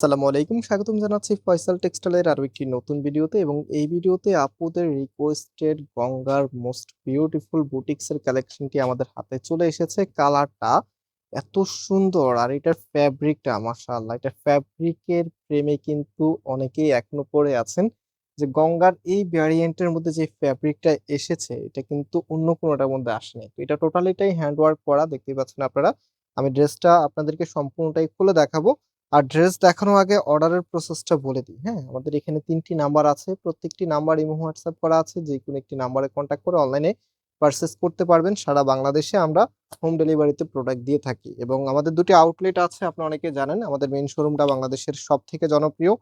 আসসালামু আলাইকুম। স্বাগতম জানাচ্ছি ফয়সাল টেক্সটাইলের আরও একটি নতুন ভিডিওতে এবং এই ভিডিওতে আপুদের রিকোয়েস্টেড গঙ্গার মোস্ট বিউটিফুল বুটিক্সের কালেকশনটি আমাদের হাতে চলে এসেছে। কালারটা এত সুন্দর আর এটার ফ্যাব্রিকটা মাশাআল্লাহ, এটা ফ্যাব্রিকের প্রেমে কিন্তু অনেকেই এখনও পড়ে আছেন যে গঙ্গার এই ভ্যারিয়েন্টের মধ্যে যে ফ্যাব্রিকটা এসেছে, এটা কিন্তু অন্য কোনোটার মধ্যে আসেনি। তো এটা টোটালিটাই হ্যান্ড ওয়ার্ক করা, দেখতেই পাচ্ছেন আপনারা। আমি ড্রেসটা আপনাদেরকে সম্পূর্ণটাই খুলে দেখাবো। আর ড্রেস দেখানোর আগে অর্ডারের প্রসেসটা বলে দিই হ্যাঁ? আমাদের এখানে তিনটি নাম্বার আছে, প্রত্যেকটি নাম্বার ইমো হোয়াটসঅ্যাপ করা আছে, যে কোনো একটি নাম্বারে কন্ট্যাক্ট করে অনলাইনে পারচেস করতে পারবেন। সারা বাংলাদেশে আমরা হোম ডেলিভারিতে প্রোডাক্ট দিয়ে থাকি এবং আমাদের দুটি আউটলেট আছে, আপনি অনেকে জানেন, আমাদের মেইন শোরুমটা বাংলাদেশের সব থেকে জনপ্রিয়।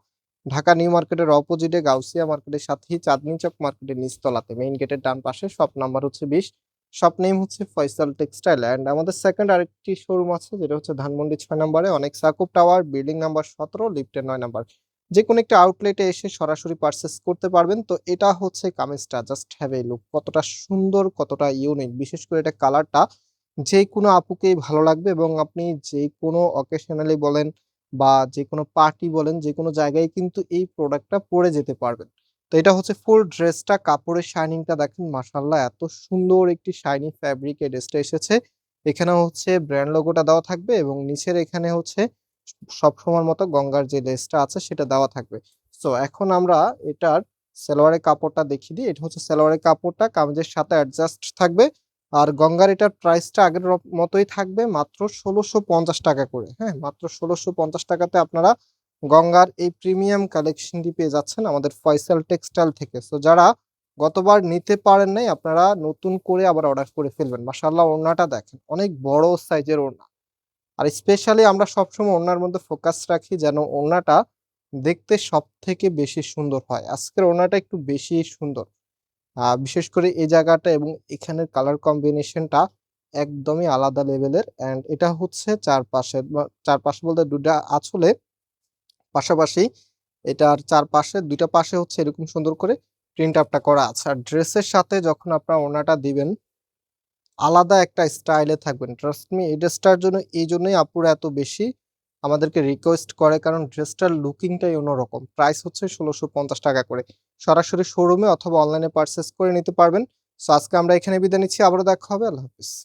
ঢাকা নিউ মার্কেটের অপোজিটে গাউসিয়া মার্কেটের সাথেই চাঁদনি চক মার্কেটের নিচতলাতে মেইন গেটের ডান পাশে শপ নাম্বার হচ্ছে বিশ। শপ নেম হচ্ছে ফয়সাল টেক্সটাইল অ্যান্ড আমাদের সেকেন্ড আরেকটি শোরুম আছে, যেটা হচ্ছে ধানমন্ডি ছয় নম্বরে। অনেক সাকুব টাওয়ার বিল্ডিং নাম্বার সতেরো লিফটের নয় নাম্বার। যে কোনো একটা আউটলেটে এসে সরাসরি পারচেস করতে পারবেন। তো এটা হচ্ছে কামিজটা জাস্ট হ্যাভ এ লুক কতটা সুন্দর, কতটা ইউনিক বিশেষ করে এটা কালারটা যে কোনো আপুকেই ভালো লাগবে এবং আপনি যে কোনো অকেশনালি বলেন বা যে কোনো পার্টি বলেন যে কোনো জায়গায় কিন্তু এই প্রোডাক্টটা পরে যেতে পারবেন। তো এটা হচ্ছে ফুল ড্রেসটা কাপড়ের শাইনিংটা দেখেন মাশাল্লাহ এত সুন্দর একটি শাইনি ফ্যাব্রিক এই ড্রেসটা এসেছে। এখানে হচ্ছে ব্র্যান্ড লোগোটা দেওয়া থাকবে এবং নিচের এখানে হচ্ছে সব সময় মতো গঙ্গার যে লেসটা আছে, সেটা দেওয়া থাকবে। সো এখন আমরা এটার সালোয়ারের কাপড়টা দেখিয়ে দিই। এটা হচ্ছে সালোয়ারের কাপড়টা, কামিজের সাথে অ্যাডজাস্ট থাকবে। আর গঙ্গার এটার প্রাইসটা আগের মতোই থাকবে মাত্র ষোলোশো পঞ্চাশ টাকা করে। হ্যাঁ মাত্র ষোলোশো পঞ্চাশ টাকাতে আপনারা গঙ্গার এই প্রিমিয়াম কালেকশনটি পেয়ে যাচ্ছেন আমাদের ফয়সাল টেক্সটাইল থেকে। সো যারা গতবার নিতে পারেন নাই, আপনারা নতুন করে আবার অর্ডার করে ফেলবেন। মাশাআল্লাহ, ওড়নাটা দেখেন, অনেক বড় সাইজের ওড়না। আর স্পেশালি আমরা সবসময় ওড়নার মধ্যে ফোকাস রাখি যেন ওড়নাটা দেখতে সব থেকে বেশি সুন্দর হয়। আজকের ওড়নাটা একটু বেশি সুন্দর। বিশেষ করে এই জায়গাটা এবং এখানের কালার কম্বিনেশনটা একদমই আলাদা লেভেলের। অ্যান্ড এটা হচ্ছে চারপাশে চারপাশে বলতে দুটা আঁচলে পাশাপাশি এটার চারপাশে, দুইটা পাশে হচ্ছে এরকম সুন্দর করে প্রিন্ট আপটা করা আছে। আর ড্রেসের সাথে যখন আপনারা ওড়নাটা দিবেন, আলাদা একটা স্টাইলে থাকবেন। ট্রাস্ট মি এই ড্রেসটার জন্য, এই জন্যই আপুরা এত বেশি আমাদেরকে রিকোয়েস্ট করে, কারণ ড্রেসটার লুকিংটাই অন্যরকম। প্রাইস হচ্ছে ষোলোশো পঞ্চাশ টাকা করে। সরাসরি শোরুমে অথবা অনলাইনে পারচেস করে নিতে পারবেন। সো আজকে আমরা এখানে বিদায় নিচ্ছি। আবারও দেখা হবে। আল্লাহ হাফিজ।